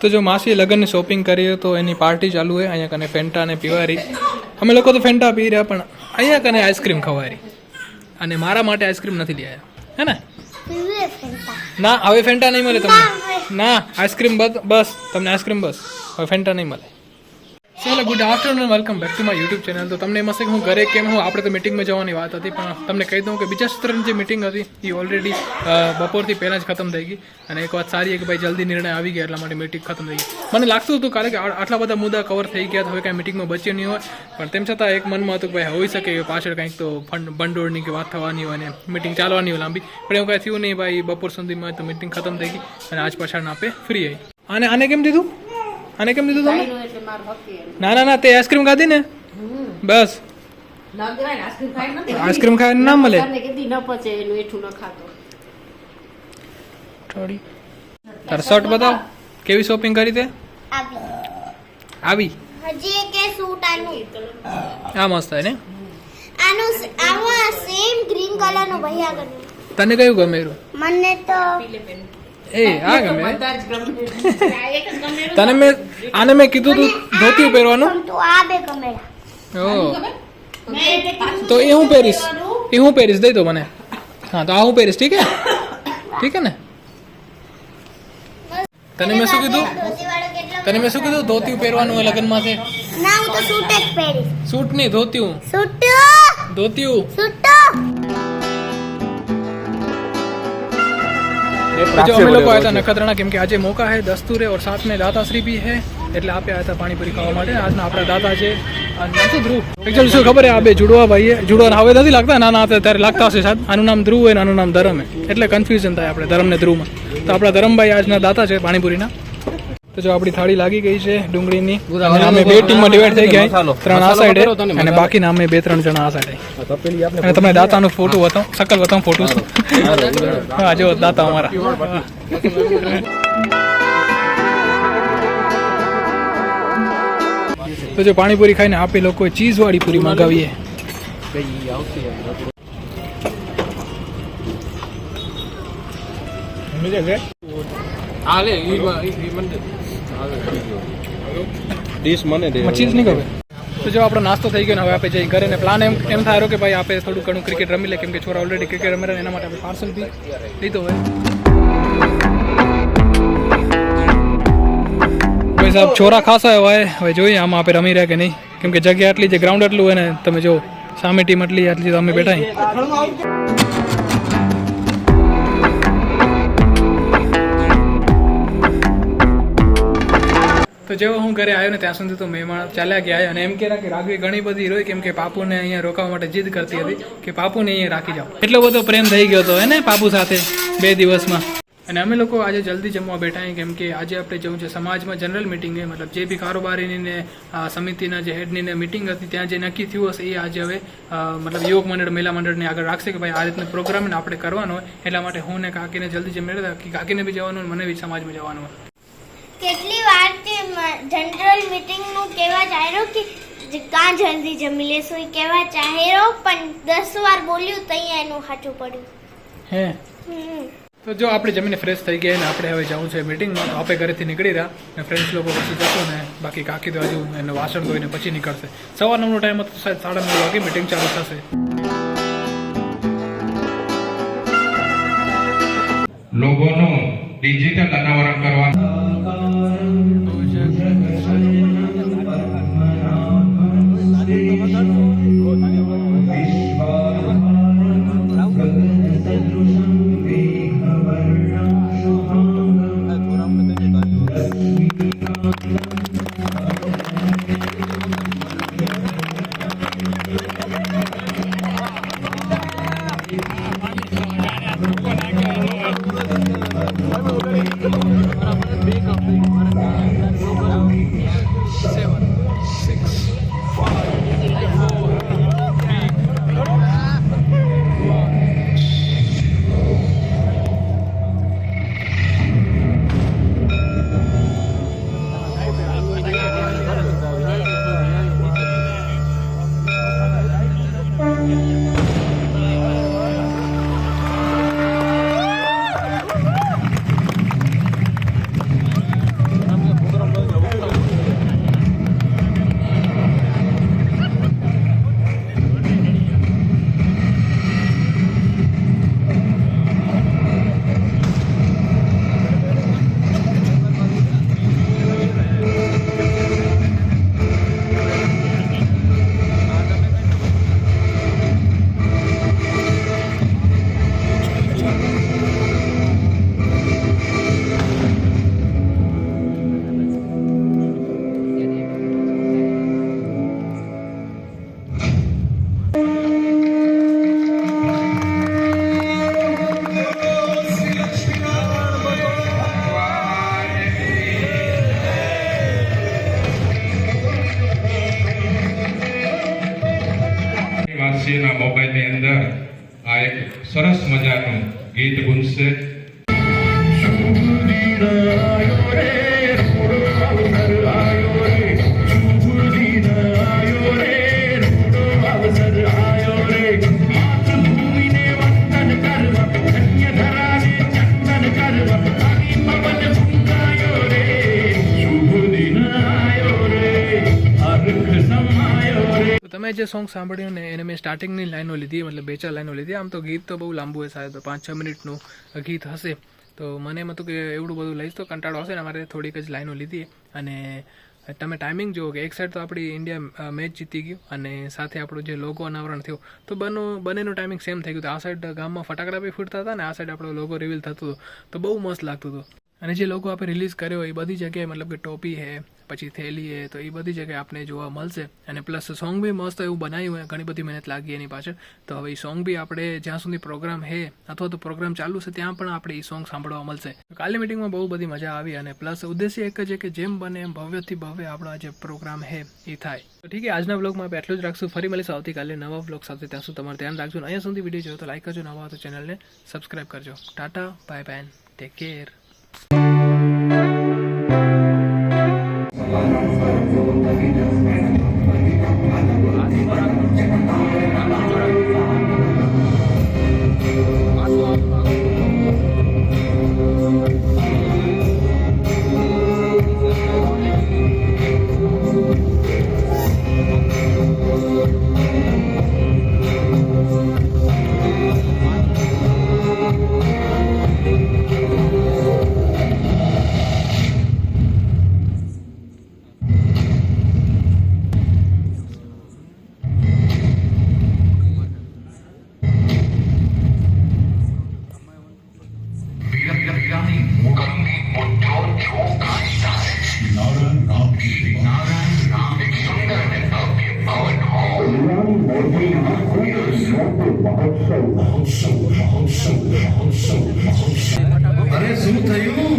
તો જો માસી લગ્નની શોપિંગ કરીએ તો એની પાર્ટી ચાલુ હોય અહીંયા કને ફેન્ટા ને પીવારી. અમે લોકો તો ફેન્ટા પી રહ્યા પણ અહીંયા કને આઈસ્ક્રીમ ખવારી. અને મારા માટે આઈસ્ક્રીમ નથી લઈ હે ને? ના હવે ફેન્ટા નહીં મળે તમને. ના આઈસ્ક્રીમ બસ બસ તમને આઈસ્ક્રીમ બસ. હવે ફેન્ટા નહીં મળે. ચાલો good afternoon welcome back to my YouTube channel તો તમને એમાં કે હું ઘરે કેમ હું? આપણે તો મિટિંગમાં જવાની વાત હતી, પણ તમને કહી દઉં કે બીજા સત્રની જે મિટિંગ હતી, એ ઓલરેડી બપોરથી પહેલાં જ ખતમ થઈ ગઈ. અને એક વાત સારી છે કે ભાઈ જલ્દી નિર્ણય આવી ગયા એટલા માટે મિટિંગ ખતમ થઈ ગઈ. મને લાગતું હતું કારણ કે આટલા બધા મુદ્દા કવર થઈ ગયા તો હવે કાંઈ મિટિંગમાં બચ્યું નહીં હોય. પણ તેમ છતાં એક મનમાં હતું કે ભાઈ હોઈ શકે પાછળ કંઈક તો ફંડ ભંડોળની કે વાત થવાની હોય અને મિટિંગ ચાલવાની હોય લાંબી. પણ એવું કાંઈ થયું નહીં ભાઈ, બપોર સુધીમાં તો મિટિંગ ખતમ થઈ ગઈ અને આજ પાછળ આપે ફ્રી આવી અને આને કેમ દીધું? આને કેમ દીધું તમે? ના ના ના તે આઈસ્ક્રીમ ખાધી ને? બસ. આઈસ્ક્રીમ ખાય ના મળે. થોડી. તાર શર્ટ બતાવ. કેવી શોપિંગ કરી તે? આવી. આવી. હજી એક સૂટ આનું. આ મસ્ત હે ને? આનું સ- સેમ ગ્રીન કલરનું ભૈયા તને કયું ગમે રહ્યું મને તો એ આ ગમે. તને મેં આને મેં કીધું તું ધોતી પહેરવાનું? તું આ બે ગમે ઓ. તો એ હું પહેરીશ. એ હું પહેરીશ દઈ દો મને. હા તો આ હું પહેરીશ ઠીક હે? ઠીક હે ને? તને મેં શું કીધું? તને મેં શું કીધું? ધોતી પહેરવાનું હોય લગ્નમાં છે ના હું તો સૂટ જ પહેરીશ. સૂટ નહીં ધોતિયું. સૂટ ધોતિયું. સૂટ એટલે આપે હતા પાણીપુરી ખાવા માટે. આજના આપણા દાતા છે. ધ્રુવ. એકચ્યુઅલી શું ખબર હે બે જુડવા ભાઈએ જુડવા હવે નથી લાગતા? નાના ત્યારે લાગતા હશે સાહેબ. આનું નામ ધ્રુવ હોય આનું નામ ધરમ એટલે કન્ફ્યુઝન થાય આપણે ધરમ ને ધ્રુવમાં. તો આપણા ધરમભાઈ આજના દાતા છે પાણીપુરી ના તો જો આપણી થાળી લાગી ગઈ છે ડુંગળીની અમે બે ટીમમાં ડિવાઈડ થઈ ગયા ત્રણ આ સાઈડે અને બાકીના અમે બે ત્રણ જણા આ સાઈડે અને તમને દાતાનો ફોટો હતો સકલ હતો ફોટો હા. જો દાતા અમારા. તો જો પાણીપુરી ખાઈને આપે લોકોએ ચીઝ વાળી પૂરી મંગાવીએ. ડીશ મને દે. ચીઝ નહીં ગમે. તો જો આપણો નાસ્તો થઈ ગયો ને હવે આપણે જઈ ઘરે ને પ્લાન એમ એમ થાય કે ભાઈ આપણે થોડું ઘણું ક્રિકેટ રમી લે, કેમ કે છોરા ઓલરેડી ક્રિકેટ રમે એના માટે આપણે પાર્સલ બી લીધો હોય. ભાઈ સાહેબ, છોરા ખાસા હોય હવે જોઈએ આમાં આપણે રમી રહ્યા કે નહીં. કેમ કે જગ્યા આટલી છે ગ્રાઉન્ડ આટલું હોય ને, તમે જો સામે ટીમ આટલી આટલી અમે બેઠા તો જેવો હું ઘરે આવ્યો ને ત્યાં સુધી તો મહેમાન ચાલ્યા ગયા અને એમ કહેતા કે રાગવી ઘણી બધી રોઈ કેમ કે પાપુને અહીંયા રોકાવા માટે જીદ કરતી હતી કે પાપુને અહીંયા રાખી જાઓ. એટલો બધો પ્રેમ થઈ ગયો હતો એને પાપુ સાથે બે દિવસમાં. અને અમે લોકો આજે જલ્દી જમવા બેઠા છીએ, કેમ કે આજે આપણે જવું છે સમાજમાં જનરલ મિટિંગ મતલબ જે બી કારોબારીની ને સમિતિના જે હેડની ને મિટિંગ હતી, ત્યાં જે નક્કી થયું હશે, એ આજે હવે મતલબ યુવક મંડળ, મહિલા મંડળને આગળ રાખશે કે ભાઈ આ રીતનો પ્રોગ્રામ આપણે કરવાનો હોય. એટલા માટે હું ને કાકીને જલ્દી જમી રહ્યા કે કાકીને બી જવાનું મને બી સમાજમાં જવાનું હોય. કેટલી વાર જનરલ મીટિંગનું કહેવા ચાહેરો કે જ- કાં જલ્દી જમી લેશો એ કહેવા ચાહેરો પણ દસ વાર બોલ્યું તો અહીંયા એનું સાચું પડ્યું. હે? હમ. તો જો આપણે જમીને ફ્રેશ થઈ ગયા ને આપણે હવે જવું છે મિટિંગમાં તો આપણે ઘરેથી નીકળી રહ્યા ને ફ્રેન્ડ્સ લોકો પછી જશું ને બાકી કાકી તો હજુ એને વાસણ ધોઈને પછી નીકળશે. સવાર નવનો ટાઈમ હતો સાહેબ સાડા નવ વાગે મિટિંગ ચાલુ થશે. લોગોનું ડિજિટલ અનાવરણ કરવાનું માસીના મોબાઈલની અંદર આ એક સરસ મજાનું ગીત ગુંજશે. જે સોંગ સાંભળ્યું ને એને મેં સ્ટાર્ટિંગની લાઈનો લીધી, મતલબ બે ચાર લાઈનો લીધી. આમ તો ગીત તો બહુ લાંબુ હશે, સાહેબ. પાંચ છ મિનિટનું ગીત હશે. તો મને એમ હતું કે એવડું બધું લઈશ તો કંટાળો હશે ને મારે થોડીક જ લાઈનો લીધી. અને તમે ટાઈમિંગ જુઓ કે એક સાઈડ તો આપણી ઇન્ડિયા મેચ જીતી ગયું અને સાથે આપણું જે લોગો અનાવરણ થયું, તો બંને, બંનેનું ટાઈમિંગ સેમ થઈ ગયું. તો આ સાઈડ ગામમાં ફટાકડા બી ફૂટતા હતા ને આ સાઈડ આપણો લોગો રિવીલ થતું હતું. તો બહુ મસ્ત લાગતું હતું. અને જે લોગો આપણે રિલીઝ કર્યો એ બધી જગ્યાએ મતલબ કે ટોપી હે પછી થેલી એ, તો એ બધી જગ્યાએ આપણે જોવા મળશે. અને પ્લસ સોંગ બી મસ્ત એવું બનાવ્યું હોય, ઘણી બધી મહેનત લાગી એની પાછળ. તો હવે એ સોંગ બી આપણે જ્યાં સુધી પ્રોગ્રામ હે, અથવા તો પ્રોગ્રામ ચાલુ છે, ત્યાં પણ આપણે એ સોંગ સાંભળવા મળશે. કાલની મિટિંગમાં બહુ બધી મજા આવી અને પ્લસ ઉદ્દેશ્ય એક જ છે કે જેમ બને એમ ભવ્યથી ભવ્ય આપણો જે પ્રોગ્રામ હે, એ થાય. તો ઠીક છે, આજના બ્લોગમાં આપણે એટલું જ રાખશું. ફરી મળીશું આવતીકાલે નવા બ્લોગ સાથે. ત્યાં સુધી તમારે ધ્યાન રાખજો અહીંયા સુધી વીડિયો જોયો તો લાઈક કરજો, નવા તો ચેનલને સબસ્ક્રાઈબ કરજો. Tata bye bye take care અરે શું થયું?